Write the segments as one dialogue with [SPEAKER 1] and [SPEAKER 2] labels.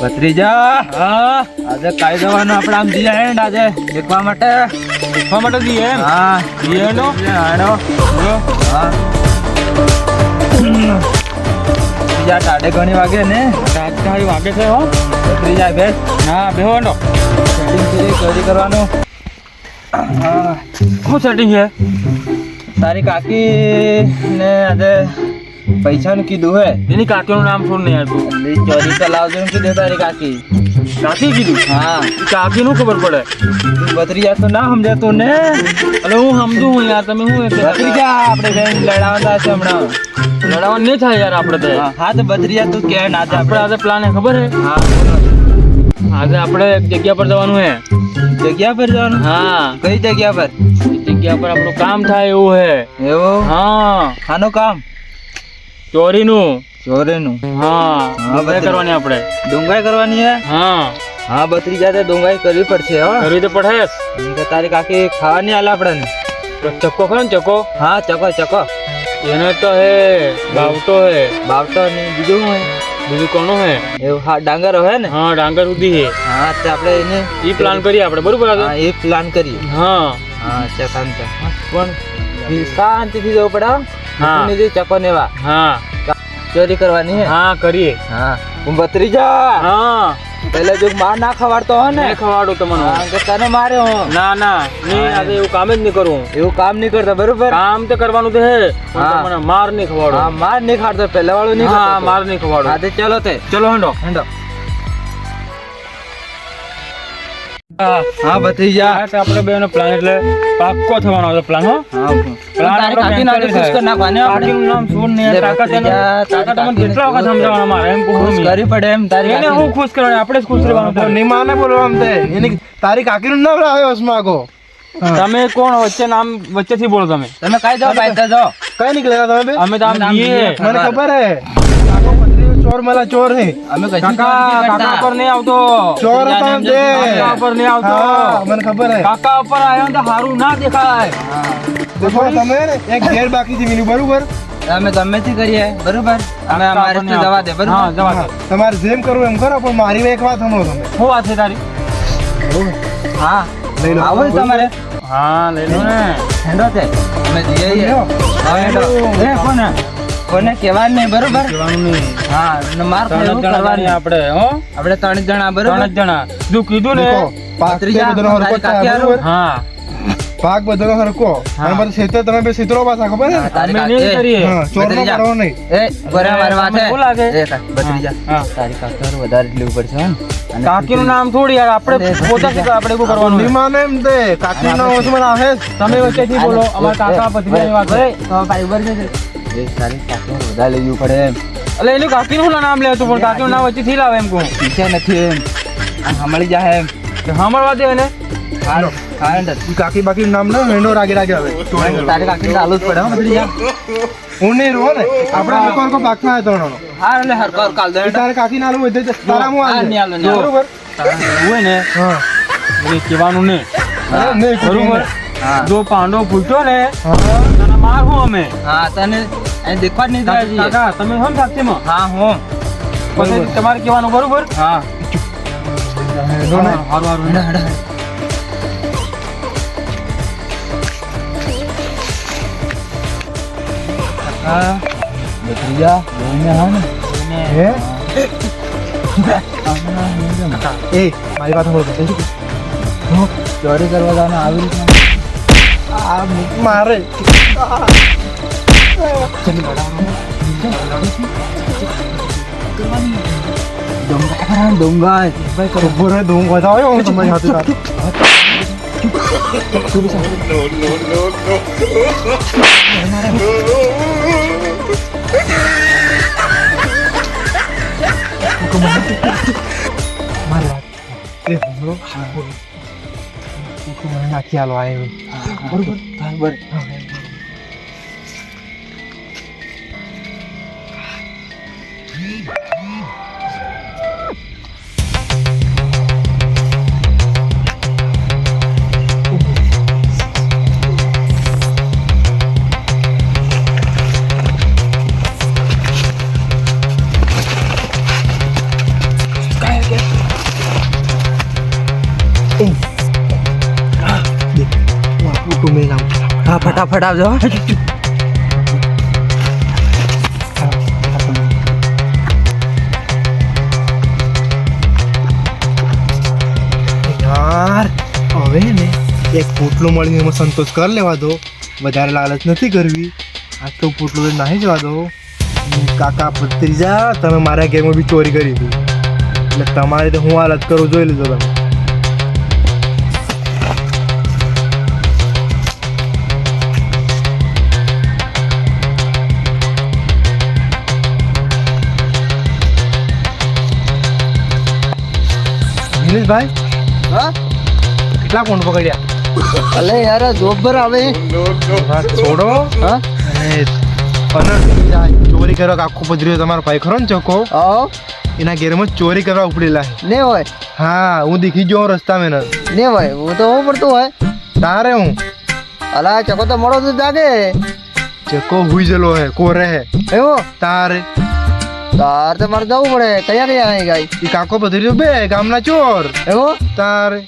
[SPEAKER 1] ભત્રીજા
[SPEAKER 2] હા.
[SPEAKER 1] આજે કાઈ જવાનું આપણે આમ જઈએ એન્ડ આજે દેખવા માટે?
[SPEAKER 2] દેખવા માટે જઈએ
[SPEAKER 1] હા
[SPEAKER 2] જઈએ નો
[SPEAKER 1] આડો
[SPEAKER 2] બોલો.
[SPEAKER 1] હા. બીજા ટાઢે ઘણી વાગે ને?
[SPEAKER 2] તારી વાગે છે હો.
[SPEAKER 1] ભત્રીજા બે?
[SPEAKER 2] હા બેહો એનો.
[SPEAKER 1] સેટિંગ કરી કરવાનું. હા.
[SPEAKER 2] શું સેટિંગ છે?
[SPEAKER 1] તારી કાકી ને આજે પૈસાનું કીધું હે?
[SPEAKER 2] એની કાકી નું નામ શું નહીં તું?
[SPEAKER 1] એટલે ચોરી ચલાવજો એમ કીધું તારી કાકી.
[SPEAKER 2] કાકી કીધું?
[SPEAKER 1] હા.
[SPEAKER 2] કાકી નું ખબર પડે.
[SPEAKER 1] તું ભત્રીજા તો ના સમજાતો ને?
[SPEAKER 2] અરે હું સમજુ હું યાર તમે હું
[SPEAKER 1] ભત્રીજા આપણે બેન લડાવતા છે હમણાં.
[SPEAKER 2] લડાવવા નહીં થાય યાર આપણે તો.
[SPEAKER 1] હા, તો ભત્રીજા તું કે ના
[SPEAKER 2] આપણે આજે પ્લાન હે ખબર હે?
[SPEAKER 1] હા.
[SPEAKER 2] આજે આપણે એક જગ્યા પર જવાનું હે.
[SPEAKER 1] જગ્યા પર જવાનું?
[SPEAKER 2] હા.
[SPEAKER 1] કઈ જગ્યા પર?
[SPEAKER 2] જગ્યા પર આપણું કામ થાય એવું હે.
[SPEAKER 1] એવું?
[SPEAKER 2] હા.
[SPEAKER 1] આનું કામ?
[SPEAKER 2] ચોરીનું.
[SPEAKER 1] ચોરીનું.
[SPEAKER 2] હા
[SPEAKER 1] હા,
[SPEAKER 2] ડુંગળી કરવાની આપણે.
[SPEAKER 1] ડુંગાઈ કરવાની હે?
[SPEAKER 2] હા.
[SPEAKER 1] હા બત્રી જાતે ડુંગાઈ કરવી પડશે હા.
[SPEAKER 2] કરવી તો પડે
[SPEAKER 1] તારી કાકી ખાવાની આલે આપણને.
[SPEAKER 2] ચક્કો ખરો ને ચક્કો?
[SPEAKER 1] હા ચક્કો ચક્કો.
[SPEAKER 2] એનો તો હે બાવટો હે.
[SPEAKER 1] બાવટો ને બીજું હે?
[SPEAKER 2] બીજું કોનો હે?
[SPEAKER 1] એવું હા ડાંગર હે ને?
[SPEAKER 2] હા ડાંગર સુધી હે.
[SPEAKER 1] હા તે આપણે એને
[SPEAKER 2] ઈ પ્લાન કરીએ આપણે બરોબર
[SPEAKER 1] હા એ પ્લાન કરીએ.
[SPEAKER 2] હા.
[SPEAKER 1] હા ચકાન પણ શાંતિથી જવું પડે હો.
[SPEAKER 2] હા.
[SPEAKER 1] ચકો નેવા
[SPEAKER 2] હા.
[SPEAKER 1] ચોરી કરવાની હે?
[SPEAKER 2] હા કરીએ.
[SPEAKER 1] હા. હું જા
[SPEAKER 2] હા.
[SPEAKER 1] પેલા જો માર ના ખવાડતો હો ને.
[SPEAKER 2] ખવાડું તમને.
[SPEAKER 1] હા, તને મારે હું.
[SPEAKER 2] ના ના. ની આજે એવું કામ જ નહીં કરું.
[SPEAKER 1] એવું કામ નહીં કરતા બરોબર?
[SPEAKER 2] કામ તો કરવાનું તો હે પણ
[SPEAKER 1] હા.
[SPEAKER 2] તમને માર નહીં
[SPEAKER 1] હા
[SPEAKER 2] ખવાડો
[SPEAKER 1] માર નહીં ખાડતો પેલા વાળું નહીં
[SPEAKER 2] હા માર નહીં ખવાડો.
[SPEAKER 1] આજે ચલો તે.
[SPEAKER 2] ચલો હંડો.
[SPEAKER 1] હેંડો. હા ભત્રીજા.
[SPEAKER 2] આપણે બેનો પ્લાન એટલે પાક્કો થવાનો હતો પ્લાન હો. પ્લાન
[SPEAKER 1] કરી નાખવાનો આપણે.
[SPEAKER 2] નામ ને તમને કેટલા વખત મારે? એમ
[SPEAKER 1] ખુશ
[SPEAKER 2] મેં.
[SPEAKER 1] પડે એમ તારી
[SPEAKER 2] એને હું ખુશ કરવાનું આપણે જ ખુશ રહેવાનું
[SPEAKER 3] તો. નિમાને બોલવા આમ તે. એની તારી કાકીનું નામ આવ્યો માગો
[SPEAKER 2] તમે કોણ વચ્ચે નામ વચ્ચેથી બોલો તમે?
[SPEAKER 1] તમે કઈ જાઓ તો જાઓ.
[SPEAKER 3] કઈ નીકળેલા તમે
[SPEAKER 2] અમે તો આમ.
[SPEAKER 3] મને ખબર હે. ચોર મલા ચોર હે
[SPEAKER 1] અમે
[SPEAKER 2] કાકા કાકા. ઉપર નહીં આવતો.
[SPEAKER 3] ચોર હતા આમ તે
[SPEAKER 2] કાકા ઉપર નહીં આવતો.
[SPEAKER 3] મને ખબર હે
[SPEAKER 2] કાકા ઉપર આવ્યો તો હારું ના દેખાય.
[SPEAKER 3] દેખો તમે એક ઘેર બાકી છે મિની બરોબર?
[SPEAKER 1] અમે તમે થી કરીએ બરોબર? અમે અમારે તો જવા દે બરોબર?
[SPEAKER 2] હા જવા દે.
[SPEAKER 3] તમારે જેમ કરવું એમ કરો પણ મારી એક વાત સાંભળો તમે.
[SPEAKER 2] શું વાત છે તારી?
[SPEAKER 1] હા.
[SPEAKER 3] લઈ લો.
[SPEAKER 1] આવો તમારે.
[SPEAKER 2] હા લઈ લો ને.
[SPEAKER 1] હેડો તે. અમે જઈએ. છીએ.
[SPEAKER 3] લ્યો.
[SPEAKER 1] હા, હેંડો.
[SPEAKER 2] એ કોને?
[SPEAKER 1] કોને કહેવાનું નહીં બરોબર?
[SPEAKER 2] કહેવાનું નહીં.
[SPEAKER 1] હા માર
[SPEAKER 2] ત્રણ જણા
[SPEAKER 1] કરવાનું.
[SPEAKER 2] જઈએ આપણે હો?
[SPEAKER 1] આપણે ત્રણ જણા બરોબર?
[SPEAKER 2] ત્રણ જ જણા. તું કીધું ને?
[SPEAKER 3] બરોબર?
[SPEAKER 2] હા
[SPEAKER 3] પાક બધો હરકો અને બધું ક્ષેત્ર તમે બે ક્ષેત્રો પાછા ખબર
[SPEAKER 1] ને
[SPEAKER 2] અમે નહીં કરીએ.
[SPEAKER 3] ચોર નો. કરવો નહીં.
[SPEAKER 1] એ બરાબર વાત છે.
[SPEAKER 2] શું લાગે?
[SPEAKER 1] એ બદલી જા
[SPEAKER 2] હા.
[SPEAKER 1] તારી કાકી હારું વધારે જ લેવું પડશે હો
[SPEAKER 2] કાકીનું નામ થોડી યાર આપણે પોતા કે આપણે એવું કરવાનું છે.
[SPEAKER 3] નિમાને એમ તે કાકી નો વચમાં આવે જ.
[SPEAKER 2] તમે વચ્ચેથી બોલો અમાર કાકા ભત્રીજાની વાત છે
[SPEAKER 1] તો ભાઈ રહેજો. એ તારી કાકી હારું વધારે લેવું પડે એમ.
[SPEAKER 2] એટલે એનું કાકીનું શું નામ લેતું પણ કાકીનું નામ વચ્ચેથી લાવે એમ કહું
[SPEAKER 1] પીછે નથી એમ. આ સાંભળી જાય એમ.
[SPEAKER 2] કે સાંભળવા દે એને.
[SPEAKER 1] હાલો
[SPEAKER 3] કાકી બાકી નામ ના વેણો રાગે રાગે આવે.
[SPEAKER 1] તારી કાકી ચાલુ જ પડે હો
[SPEAKER 3] નહીં રહો ને. આપણા હરકો હરકો પાક ના ત્રણનો
[SPEAKER 1] હા એટલે હરકો હરકો હાલ દો
[SPEAKER 3] તારે કાકી ના હોય તો તારા હું
[SPEAKER 1] હા, નહીં હાલો,
[SPEAKER 3] બરોબર?
[SPEAKER 2] હોય ને
[SPEAKER 3] હા.
[SPEAKER 2] એ કહેવાનું
[SPEAKER 3] અરે નહીં
[SPEAKER 2] બરોબર? જો પાંડો ફૂટ્યો ને
[SPEAKER 3] હા.
[SPEAKER 2] મારું અમે.
[SPEAKER 1] હા તને અહીં દેખવા જ નહીં દેવા જઈએ.
[SPEAKER 2] કાકા તમે હો ને સાક્ષીમાં
[SPEAKER 1] હા હું.
[SPEAKER 2] પછી તમારે કહેવાનું બરોબર?
[SPEAKER 1] હા.
[SPEAKER 3] ને.
[SPEAKER 2] હારું હારું.
[SPEAKER 1] હા, ભત્રીજા, જોઈને ને.
[SPEAKER 3] હે?
[SPEAKER 1] આમના હેંડો.
[SPEAKER 3] એ મારી વાત
[SPEAKER 1] ચોરી કરવા જવાનું આવી રીતના
[SPEAKER 3] આ મારે.
[SPEAKER 1] ડોંગા ભાઈ કરો
[SPEAKER 3] ઊભો રહે ધૂમ વધાવ્યો હું તમારી હાથે સાથે મારી વાત એ સાંભળો હું મને નાખી આલો આ એવું
[SPEAKER 1] બરોબર બરોબર
[SPEAKER 3] તું મેં લાવું
[SPEAKER 4] હા ફટાફટ આવજો
[SPEAKER 3] એક પોટલો મળીને એમાં સંતોષ કરી લેવા દો. વધારે લાલચ નથી કરવી. આ તો પોટલો તો નાહી જવા દો. કાકા ભત્રીજા તમે મારા ઘેરમાં બી ચોરી કરી હતી. એટલે તમારે તો હું હાલત કરું જોઈ લીધો તમે. નિલેશભાઈ?
[SPEAKER 4] હા?
[SPEAKER 3] કેટલા ફોન પકડ્યા?
[SPEAKER 4] અલે યાર જોબર આવે.
[SPEAKER 3] વાત છોડો.
[SPEAKER 4] હા?
[SPEAKER 3] અને ચોરી કરવા આખો પધર્યો તમારો ભાઈ ખરો ને ચોકો?
[SPEAKER 4] આવો
[SPEAKER 3] એના ઘેરમાં ચોરી કરવા ઉપડેલા
[SPEAKER 4] ને હોય.
[SPEAKER 3] હા હું દીખી ગયો રસ્તા મેં
[SPEAKER 4] ને હોય હું તો હું પડતું હોય.
[SPEAKER 3] તારે હું?
[SPEAKER 4] અલા ચકો તો મળો તો જાગે.
[SPEAKER 3] ચકો હુઈ જલો હે કોરે હે.
[SPEAKER 4] એવો?
[SPEAKER 3] તારે?
[SPEAKER 4] તાર તો મારે જવું પડે. કયા કયા ગાય?
[SPEAKER 3] કાકો પધર્યો બે ગામના ચોર.
[SPEAKER 4] એવો?
[SPEAKER 3] તારે?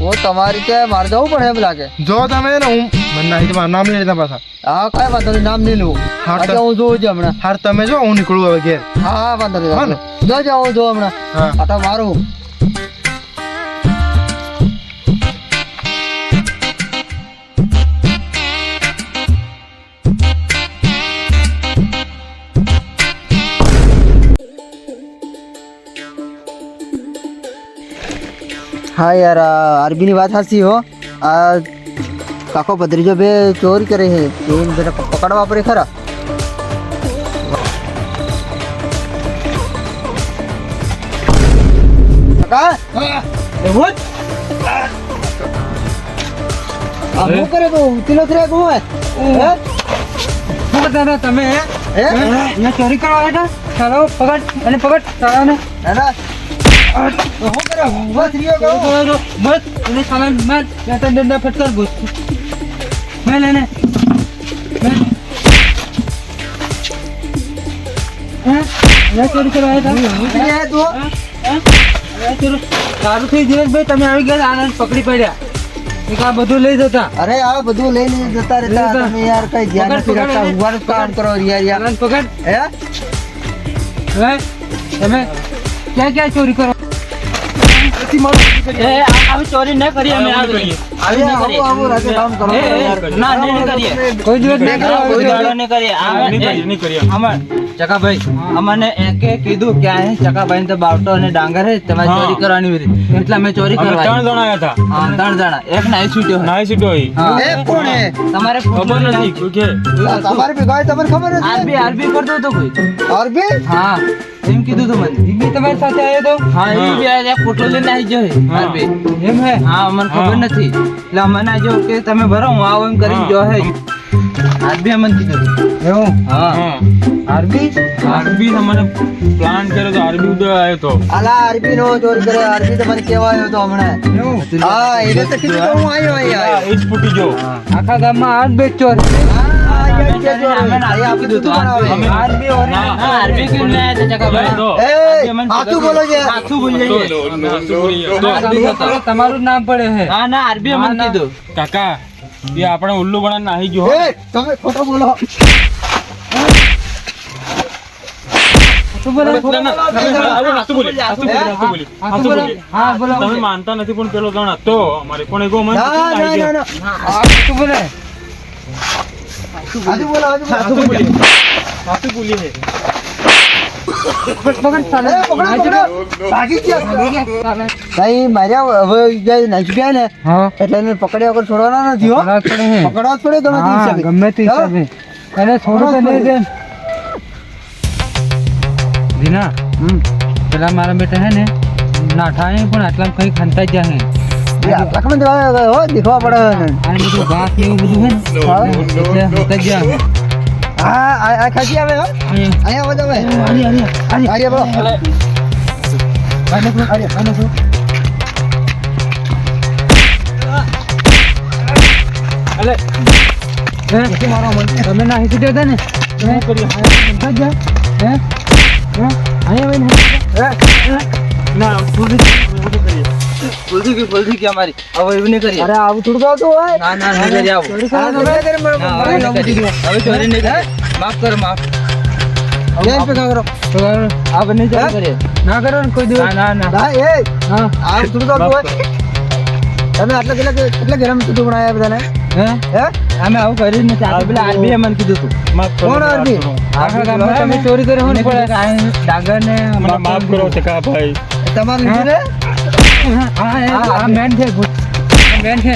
[SPEAKER 4] હું તમારી કે મારે જવું પડે એમ લાગે.
[SPEAKER 3] જો તમે ને હું મને નહીં તમારું નામ લઈ લેતા પાછા.
[SPEAKER 4] હા કઈ વાંધો નહીં નામ નહીં લઉં.
[SPEAKER 3] હા, તો-
[SPEAKER 4] હું જોઉં છું હમણાં.
[SPEAKER 3] હાર તમે જો હું નીકળું હવે ઘેર.
[SPEAKER 4] હા હા વાંધો નહીં જો જો હું જોઉં હમણાં.
[SPEAKER 3] હા.
[SPEAKER 4] આ તો મારું. હા યાર આ આરબીની વાત સાચી હો આ કાકો ભત્રીજો બે ચોરી કરે છે એને બેટા પકડવા પડે ખરા કાકા એવું જ? આ શું કરે તું ઉતીલો થયા કોણ હોય હે?
[SPEAKER 2] શું કરતા હતા તમે હે?
[SPEAKER 4] હે?
[SPEAKER 2] અહીંયા ચોરી કરવા આવ્યા હતા ચાલો પકડ અને પકડ સારું થઈ દિનેશભાઈ તમે આવી ગયા આનંદ પકડી પડ્યા આ બધું લઈ જતા
[SPEAKER 4] અરે આ બધું લઈને જતા રહેતા તમે યાર કઈ ધ્યાન નથી રાખતા.
[SPEAKER 2] એને.
[SPEAKER 4] કામ કરો યાર યાર
[SPEAKER 2] પકડ
[SPEAKER 4] હે?
[SPEAKER 2] તમે ક્યાં ક્યાં ચોરી કરો?
[SPEAKER 1] એ આ- આવી ચોરી ન કરીએ અમે આવી. આવી ન કરીએ.
[SPEAKER 4] આવું રાતે કામ કરો
[SPEAKER 2] એ, એ,
[SPEAKER 4] યાર.
[SPEAKER 1] ના નહીં કરીએ.
[SPEAKER 2] કોઈ દિવસ નહીં કરીએ.
[SPEAKER 1] કોઈ દાડો નહીં કરીએ એ, અમર ચકાભાઈ અમને એકે કીધું કે આ ચકાભાઈ તો બાવટો અને ડાંગર હે. તમારે ચોરી કરવાની વિરી એટલે અમે ચોરી કરવા
[SPEAKER 2] ત્રણ જણા આવ્યા હતા.
[SPEAKER 1] હા ત્રણ જણા. એક નાઈ છૂટ્યો
[SPEAKER 2] નાઈ સીટો હોય.
[SPEAKER 4] એ કોણ હે
[SPEAKER 1] તમારે
[SPEAKER 2] ખબર નથી કે
[SPEAKER 4] તમારે તમારી ભેગા તમને ખબર
[SPEAKER 1] આરબી
[SPEAKER 4] નથી
[SPEAKER 1] આરબી કરતો તો કોઈ.
[SPEAKER 4] આરબી?
[SPEAKER 1] હા. એમ કીધું તો મને.
[SPEAKER 2] દીદી તમારી સાથે આવ્યો તો?
[SPEAKER 1] હા એ બી આ ફોટો લઈને આવી ગયો આરબી.
[SPEAKER 2] એમ હે?
[SPEAKER 1] હા મને ખબર નથી. એટલે મને જો કે તમે ભરો હું આવું એમ કરીને જો હે. આરબી અમને કર્યું
[SPEAKER 2] એવું?
[SPEAKER 1] હા.
[SPEAKER 2] હા. આરબી? આરબી તમારે પ્લાન કર્યો તો આરબી ઉદય આવ્યો તો.
[SPEAKER 4] આલા આરબી નો જોર કરે આરબી તમારે કેવા આવ્યો તો હમણાં. હા એને તો કીધું તો હું આવ્યો અહીંયા.
[SPEAKER 2] એ જ ફૂટી જો આખા ગામમાં આજ બે ચોર
[SPEAKER 4] હા, અહીંયા જ છે. ચોર.
[SPEAKER 1] અમે ના
[SPEAKER 4] અહીંયા આપણે
[SPEAKER 1] કીધું
[SPEAKER 4] બધું
[SPEAKER 1] તો
[SPEAKER 4] બનાવે.
[SPEAKER 1] આરબી હા આરબી કેમ લાયા હતા ચકાભાઈ?
[SPEAKER 2] તો
[SPEAKER 4] એ,
[SPEAKER 1] આરબી અમને
[SPEAKER 4] હાચું બોલો છે
[SPEAKER 1] સાચું બોલીએ.
[SPEAKER 2] તો તમારું નામ પડે છે
[SPEAKER 1] હા ના આરબી અમને. કીધું.
[SPEAKER 2] કાકા એ આપણે ઉલ્લુ બના નાહી ગયો
[SPEAKER 4] તમે ખોટો બોલો.
[SPEAKER 2] તમે માનતા નથી પણ પેલો જણ હતો અમારે પણ મને બોલે.
[SPEAKER 4] બોલો. ને
[SPEAKER 2] હા
[SPEAKER 4] એટલે એને પકડ્યા વગર છોડવાના નથી હો
[SPEAKER 2] પકડવા પડે હે.
[SPEAKER 4] પકડવા જ પડે ગમે તે
[SPEAKER 2] હા,
[SPEAKER 4] હિસાબે.
[SPEAKER 2] ગમે તે
[SPEAKER 4] હા?
[SPEAKER 2] હિસાબે એને થોડું તો નહીં દે દીના
[SPEAKER 4] હમ.
[SPEAKER 2] પેલા મારા બેટા હે ને નાઠા હે પણ આટલા કઈ ખંતા જ હે
[SPEAKER 4] એ આટલા ખમે દેવા હો દેખવા પડે ને
[SPEAKER 2] આ બધું ઘાસ ને એવું બધું હે
[SPEAKER 4] હા.
[SPEAKER 2] ને એટલે ખંતા જ હે
[SPEAKER 4] હા આ ખાસી આવે હો
[SPEAKER 2] અહીંયા.
[SPEAKER 4] આવો તમે
[SPEAKER 2] આરી, આરી, આરી.
[SPEAKER 4] આર્ય બોલો
[SPEAKER 2] આ નાખો, આ નાખો. અલે, હે? તમે નાહી છૂટ્યા હતા ને? ખંતા જ હે? હે? અહીંયા આવીને? હે? ના, પૂરી- પૂરી કરીએ.
[SPEAKER 1] ભૂલ થઈ ગઈ ભૂલ ગઈ અમારી. હવે એવું નહીં કરી
[SPEAKER 4] અરે આવું થોડું આવતું હોય?
[SPEAKER 1] ના ના નહીં કરીએ આવું ના, હવે ચોરી નહીં થાય માફ કરો માફ.
[SPEAKER 4] કરો.
[SPEAKER 2] ના કરો ને
[SPEAKER 1] ના ના ના.
[SPEAKER 4] ના
[SPEAKER 2] હા.
[SPEAKER 4] તમે આટલા કેટલા કેટલા ગરમ તું બનાવ્યા બધાને?
[SPEAKER 2] હે?
[SPEAKER 4] હે?
[SPEAKER 1] અમે આવું કર્યું નથી. આ પેલા આરબીએ મને કીધું હતું
[SPEAKER 4] કોણ અરબી
[SPEAKER 2] આખા ગામમાં તમે ચોરી કરી હોય ને
[SPEAKER 1] ડાંગર ને
[SPEAKER 2] માફ કરો
[SPEAKER 4] તમારું ને?
[SPEAKER 2] હા આ મેન છે મેન છે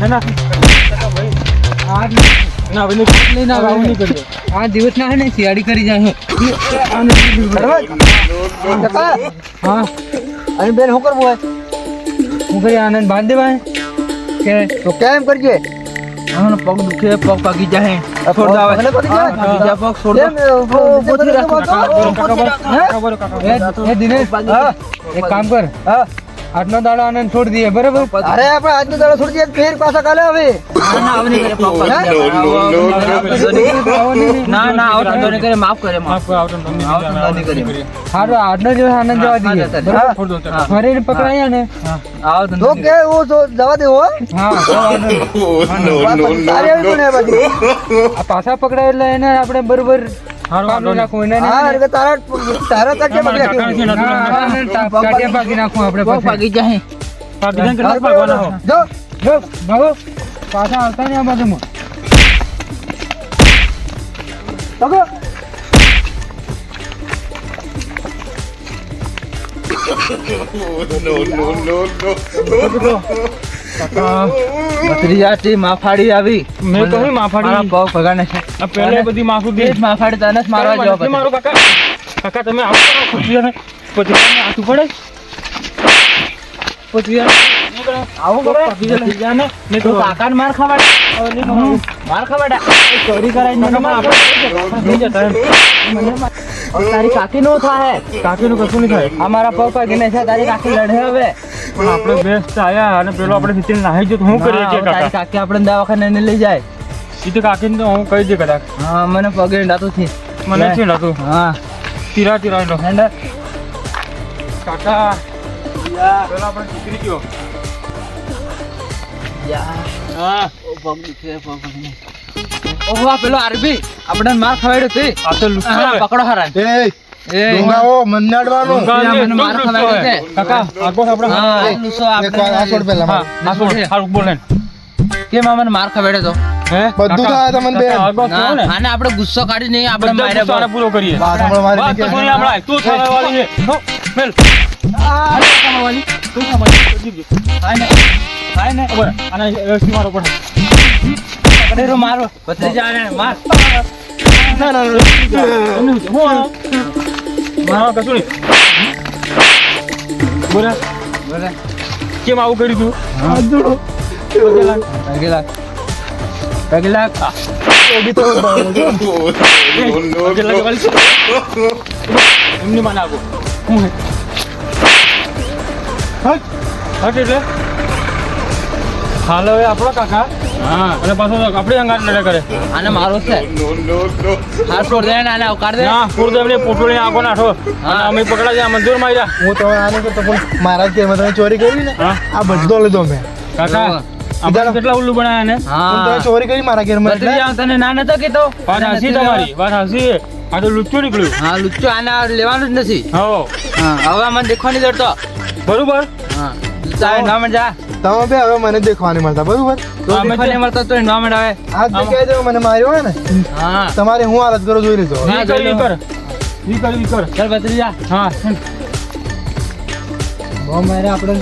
[SPEAKER 2] હે ના ના હવે લઈને આવો આવું નહીં કરજો આ દિવસ ના હે ને શિયાળી કરી જાય
[SPEAKER 4] બરાબર ટકા
[SPEAKER 2] હા
[SPEAKER 4] અને બેન શું કરવું હોય
[SPEAKER 2] હું કરી આનંદ બાંધ દેવાય કે
[SPEAKER 4] તો કેમ કરજે
[SPEAKER 1] આનો પગ દુખે પગ પાકી જાય છોડ દો
[SPEAKER 4] પગલે પડી જાય?
[SPEAKER 1] હા, પાકી જાય પગ છોડ દો
[SPEAKER 4] કેમ એ, ઓ, પોતે રાખો તો?
[SPEAKER 2] એ એ દિનેશ
[SPEAKER 4] હા
[SPEAKER 2] એક કામ કર
[SPEAKER 4] હા
[SPEAKER 2] આજનો દાડો આનંદ છોડી દઈએ બરાબર?
[SPEAKER 4] અરે આપણે આજનો દાડો છોડી દઈએ ફેર પાછા કાલે હવે.
[SPEAKER 1] ના, ના, આવું ધંધો નહીં કરે માફ કરે માફ. આવો ધંધો નહીં કરે
[SPEAKER 2] હારો આજનો દિવસ આનંદ જવા દઈએ. ફરીને પકડાયા ને
[SPEAKER 1] આવો
[SPEAKER 4] તો કે હું? તો જવા દેવો. હો.
[SPEAKER 2] પાછા પકડાય એટલે એને આપણે બરોબર કામ નાખવું એને
[SPEAKER 4] હા એટલે તારા તારા કાઢજે પકડે કેવું?
[SPEAKER 2] હા, આને ટા- કાઢ્યા પાકી નાખવું આપણે
[SPEAKER 1] પગ
[SPEAKER 2] પછી.
[SPEAKER 1] પાકી જાય
[SPEAKER 4] હા, બરાબર. જો
[SPEAKER 2] જો, ભાગો. પાછા આવતા
[SPEAKER 1] ભત્રીજાથી માફાડી આવી.
[SPEAKER 2] મેં કહ્યું માફાડી.
[SPEAKER 1] મારા પગ ભગાડે છે.
[SPEAKER 2] આ પહેલે બધી માફું
[SPEAKER 1] દે. માફાડી તને જ મારવા જેવો
[SPEAKER 2] મારો કાકા. કાકા તમે આવો ખુશીઓને. પછી તમને હાથું પડે. પછી
[SPEAKER 1] આવું કરે? ભત્રીજાને. ને તો કાકાને માર ખવાડે માર ખવાડે ચોરી કરાઈને મને માર. હવે તારી કાકી નો થાય
[SPEAKER 2] કાકીનું કશું નહીં થાય
[SPEAKER 1] આ મારા પગ પાકીને છે તારી કાકી લડે હવે
[SPEAKER 2] પણ આપણે બેસ્ટ આયા અને પેલો આપણે નીચે નાહી તો હું કરીએ
[SPEAKER 1] છીએ તારી
[SPEAKER 2] કાકા
[SPEAKER 1] કાકી આપણે દવાખાને ને લઈ જાય
[SPEAKER 2] એ તો કાકીને તો હું કહી દે કદાચ
[SPEAKER 1] હા મને પગે ડાતું થી
[SPEAKER 2] મને છે નતું
[SPEAKER 1] હા
[SPEAKER 2] તીરા તીરા નો
[SPEAKER 1] હેન્ડ
[SPEAKER 2] કાકા પેલો આપણે નીકળી ગયો હા
[SPEAKER 1] પગ દુખે પગ ઓહો આ પેલો આરબી આપણે માર ખવાડ્યો તે
[SPEAKER 2] આ તો લુચ્ચો
[SPEAKER 1] પકડો હરાન
[SPEAKER 3] એ
[SPEAKER 1] એ
[SPEAKER 3] ડોંગાઓ મન્નાડવાનું
[SPEAKER 1] માર ખવાડ્યો તે
[SPEAKER 2] કાકા આગો આપણે
[SPEAKER 1] હા લુસો
[SPEAKER 3] આપણે આ છોડ પેલા
[SPEAKER 2] હા. આ છોડ હારું બોલે
[SPEAKER 1] કે મામાને માર ખવાડ્યો તો
[SPEAKER 3] બધું થાય તમને
[SPEAKER 1] આને આપણે ગુસ્સો કાઢી નહીં આપણે.
[SPEAKER 2] પૂરો કરીએ
[SPEAKER 3] વાત મારી
[SPEAKER 2] વાત તો
[SPEAKER 3] નીકળી.
[SPEAKER 2] કોની હમણાં? તું થાવા વાળી છે. મેલ. આ થાવા વાળી. તું થાવા વાળી. જીવજો.
[SPEAKER 1] હાય ને, હાય ને.
[SPEAKER 2] બરાબર. આને વ્યવસ્થિત મારો પડે.
[SPEAKER 1] પકડેલો મારો ભત્રીજા આને માર
[SPEAKER 2] ના, ના, ના. કશું નહીં. બોલા
[SPEAKER 1] બોલા
[SPEAKER 2] કેમ આવું કર્યું તું પગે લાગ.
[SPEAKER 1] પગેલા લાગ. પગે લાગ.
[SPEAKER 2] પગે લાગ વાળી છે. એમની માં નાખો. હું હે? હટ. હટ એટલે હાલ હવે આપણો કાકા
[SPEAKER 1] હા
[SPEAKER 2] અને પાછો કપડી અંગાર નડે કરે
[SPEAKER 1] આને મારો છે. હાથ છોડ દે ને આને અવકાળ દે.
[SPEAKER 2] ના પૂર તો એમને પોટોળી આંખો નાઠો અને અમે પકડા છે મંજૂર માર્યા.
[SPEAKER 3] હું તો આને તો પણ મારા કે ઘરમાં તમે ચોરી કરી ને આ બધો લીધો મેં.
[SPEAKER 2] કાકા આપણે કેટલા ઉલ્લુ બનાયા ને
[SPEAKER 1] હા.
[SPEAKER 3] ચોરી કરી મારા ઘરમાં એટલે?
[SPEAKER 1] તને ના નતો કીધો?
[SPEAKER 2] વાત હાસી તમારી વાત હાસી આ તો લુચ્ચું નીકળ્યું.
[SPEAKER 1] હા લુચ્ચો આને આ લેવાનું જ નથી.
[SPEAKER 2] હો.
[SPEAKER 1] હા હવે મને દેખવાની નહીં તો.
[SPEAKER 2] બરોબર.
[SPEAKER 1] હા. ચાલ ના મજા
[SPEAKER 3] તમે બે હવે મને દેખવાની મળતા બરોબર?
[SPEAKER 1] તો
[SPEAKER 2] અમે
[SPEAKER 1] મળતા તો ના મળે
[SPEAKER 3] આ જગ્યાએ જો મને માર્યો હોય ને?
[SPEAKER 1] હા.
[SPEAKER 3] તમારે હું હાલત કરો જોઈ લેજો.
[SPEAKER 1] હા,
[SPEAKER 2] કર
[SPEAKER 1] જોઈ
[SPEAKER 2] કર ઈ કર. ઈ કર
[SPEAKER 1] ચાલ ભત્રીજા.
[SPEAKER 2] હા.
[SPEAKER 4] બહુ મારે આપણે